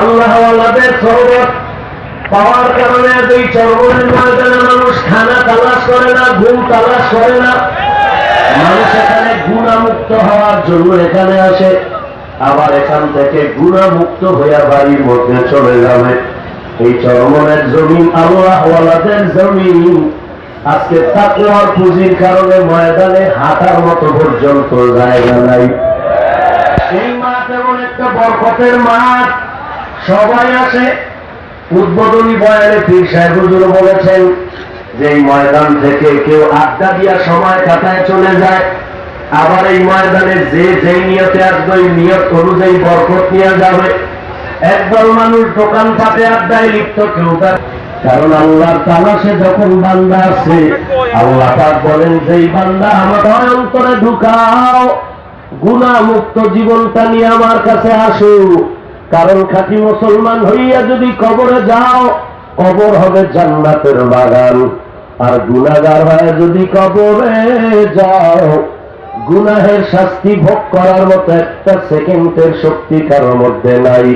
আল্লাহ আল্লাহদের সহবত পাওয়ার কারণে দুই চরমের ময়দানে মানুষ খানা তালাশ করে না, ঘুম তালাশ করে না। মানুষ এখানে গুণামুক্ত হওয়ার জন্য এখানে আসে, আবার এখান থেকে গুণামুক্ত হইয়া বাড়ির মধ্যে চলে যাবে। এই চরমনের জমিন আল্লাহ ওয়ালাদের জমিন। আজকে তাকওয়ার পুঁজির কারণে ময়দানে হাঁটার মতো পর্যন্ত জায়গা নাই। বরকতের মাঠ। সবাই আসে। উদ্বোধনী বয়ানে পীর সাহেব বলেছেন যে এই ময়দান থেকে কেউ আড্ডা দিয়া সময় কাটায় চলে যায়। আবার এই ময়দানে যে যেই নিয়তে আসবে, ওই নিয়ত অনুযায়ী বরকত নিয়ে যাবে। একদল মানুষ দোকান পাটে আড্ডায় লিপ্ত, কেউ তার কারণ আল্লাহর তালাশে যখন বান্দা আছে আল্লাহ পাক বলেন, যেই বান্দা আমার অন্তরে ঢুকাও গুণামুক্ত জীবনটা নিয়ে আমার কাছে আসো। কারণ খাঁটি মুসলমান হইয়া যদি কবরে যাও, কবর হবে জান্নাতের বাগান। আর গুণাগার হয়ে যদি কবরে যাও, গুনাহের শাস্তি ভোগ করার মতো একটা সেকেন্ডের শক্তি কারোর মধ্যে নাই।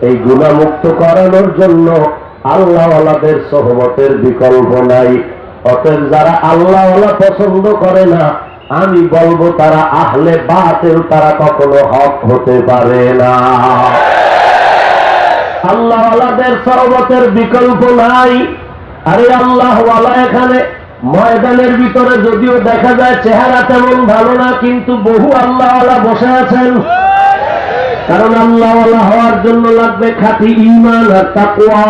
এই গুণামুক্ত করানোর জন্য আল্লাহওয়ালাদের সহবতের বিকল্প নাই। অতএব যারা আল্লাহওয়ালা পছন্দ করে না আমি বলব তারা আহলে বাতেল, তারা কখনো হক হতে পারে না। আল্লাহওয়ালাদের সহবতের বিকল্প নাই। আরে আল্লাহওয়ালা এখানে ময়দানের ভিতরে যদিও দেখা যায় চেহারা তেমন ভালো না, কিন্তু বহু আল্লাহওয়ালা বসে আছেন। কারণ আল্লাহওয়ালা হওয়ার জন্য লাগবে খাঁটি ইমান আর তাকওয়া।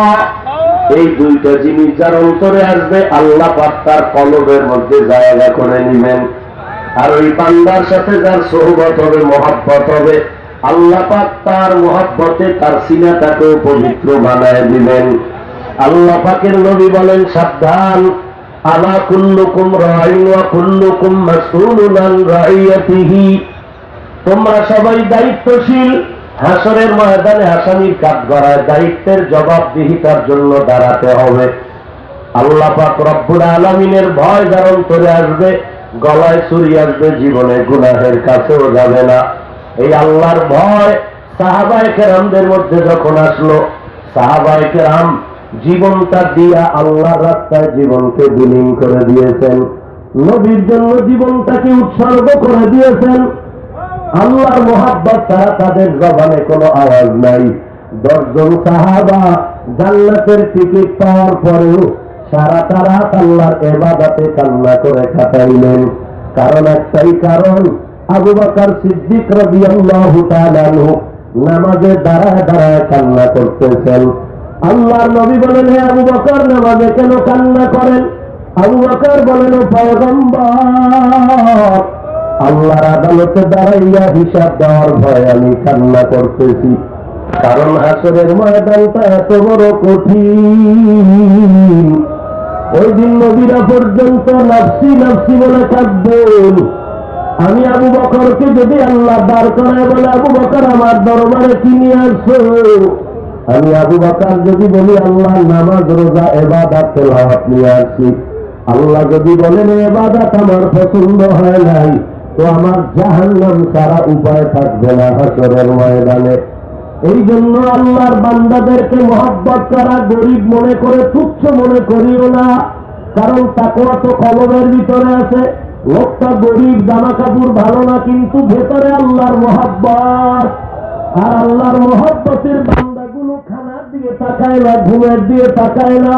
এই দুইটা জিনিস যার অন্তরে আসবে, আল্লাহ পাক তার কলবের মধ্যে জায়গা করে নিবেন। আর ওই বান্দার সাথে যার সোহবত হবে, মহাব্বত হবে, আল্লাহ পাক তার মহাব্বতে, তার সিনাটাকেও পবিত্র বানায় দিবেন। আল্লাহ পাকের নবী বলেন, সাবধান। আলা কুল্লুকুম রাইন কুল্লুকুম মাসউলুন আন রাইয়াতিহি। তোমরা সবাই দায়িত্বশীল। হাসরের ময়দানে আসামির কাজ করায় দায়িত্বের জবাবদিহিতার জন্য দাঁড়াতে হবে। আল্লাহ পাক রব্বুল আলমিনের ভয় যার অন্তরে আসবে। গলায় চুরি আসবে, জীবনে গুনাহের কাছেও যাবে না। এই আল্লাহর ভয় সাহাবায় কেরামদের মধ্যে যখন আসলো, সাহাবায় কেরাম জীবনটা দিয়া আল্লাহর রাস্তায় জীবনকে বিলীন করে দিয়েছেন। নবীর জন্য জীবনটাকে উৎসর্গ করে দিয়েছেন। আল্লাহর মোহাব্বত ছাড়া তাদের জবানে কোনো আওয়াজ নাই। দশজন সাহাবা জান্নাতের টিকিট পাওয়ার পরেও সারাটা রাত আল্লাহর এবাদাতে কান্না করে কাটাইলেন কারণ একটাই কারণ, আবু বাকার সিদ্দিক রবি আল্লাহ নামাজে দাঁড়ায় দাঁড়ায় কান্না করতেছেন। আল্লাহর নবী বলেন, হে আবু বকর, নামাজে কেন কান্না করেন? আবু বকর বলেন পয়গম্বর, আল্লাহর আদালতে দাঁড়াইয়া হিসাব দেওয়ার ভয় আমি কান্না করতেছি। কারণ হাসরের ময়দানটা এত বড় কঠিন। ওই দিন নবীরা পর্যন্ত নাফসি নাফসি বলে থাকবেন আমি আবু বকরকে যদি আল্লাহ দাঁড় করায় বলে, আবু বকর, আমার দরবারে কি নিয়ে আসছো? আমি আবু বকর যদি বলি, আল্লাহ, নামাজ, রোজা, এবাদাত, তেলাওয়াত নিয়ে আসছি। আল্লাহ যদি বলেন, এবাদাত আমার পছন্দ হয় নাই, তো আমার জাহান্নাম সারা উপায় থাকবে না হাসরের ময়দানে। এই জন্য আল্লাহর বান্দাদেরকে মহব্বত করা গরিব মনে করে, তুচ্ছ মনে করিও না। কারণ তাকওয়া তো কলমের ভিতরে আছে। লোকটা গরিব জামা কাপড় ভালো না, কিন্তু ভেতরে আল্লাহর মহাব্বত। আর আল্লাহর মহব্বতের বান্দাগুলো খানার দিয়ে তাকায় না, ঘুমের দিয়ে তাকায় না।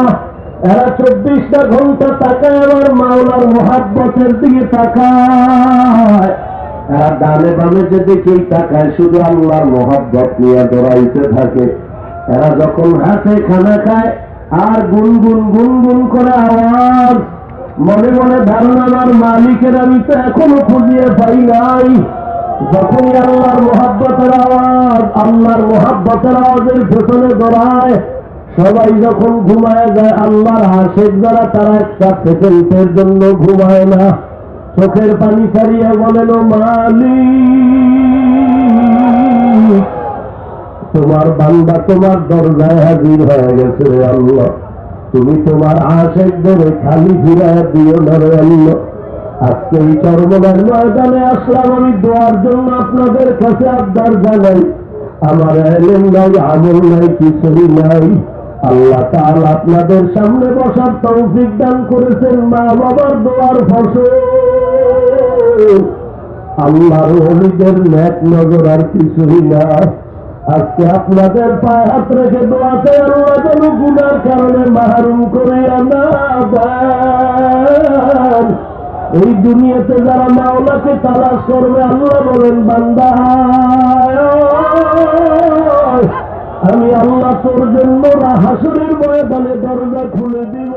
এরা চব্বিশটা ঘণ্টা তাকায়, আবার মাওলার মহাব্বতের দিকে তাকায়। এরা ডানে বামে যে দেখেই তাকায়, শুধু আল্লাহর মহাব্বত নিয়ে দৌড়াইতে থাকে। এরা যখন হাতে খানা খায়, আর গুনগুন গুনগুন করে আওয়াজ, মনে মনে ধারণা আমার মালিকের, আমি তো এখনও খুঁজিয়ে পাই নাই। যখনই আল্লাহর মোহাব্বতের আওয়াজ, আল্লাহর মোহাব্বতের আওয়াজের পেছনে দৌড়ায়, সবাই যখন ঘুমায় যায়, আল্লাহর হাসের দ্বারা তারা একটা সেকেন্ডের জন্য ঘুমায় না। চোখের পানি ছাড়িয়ে বলেন, ও মালিক, তোমার বান্দা তোমার দরজায় হাজির হয়ে গেছে রে আল্লাহ। তুমি তোমার আশেক ধরে খালি ফিরায় দিও না রে আজকে এই চরমনার ময়দানে আসলাম, আমি দোয়ার জন্য আপনাদের কাছে আবদার জানাই। আমার এলেন নাই, আমল নাই, কিছুই নাই। আল্লাহ তাআলা আপনাদের সামনে বসার তৌফিক দান করেছেন মা বাবার দোয়ার ফসল। আল্লাহর অলিদের ন্যাক নজর আর কিছুই না। আজকে আপনাদের পায়ে হাত রেখে দোয়াতে আল্লাহ গুনার কারণে মাহরুম করে আনা এই দুনিয়াতে যারা মাওলাকে তালাশ করবে, আল্লাহ বলেন, বান্দা, আমি আল্লাহ তোর জন্য হাসরের ময়দানে দরজা খুলে দিব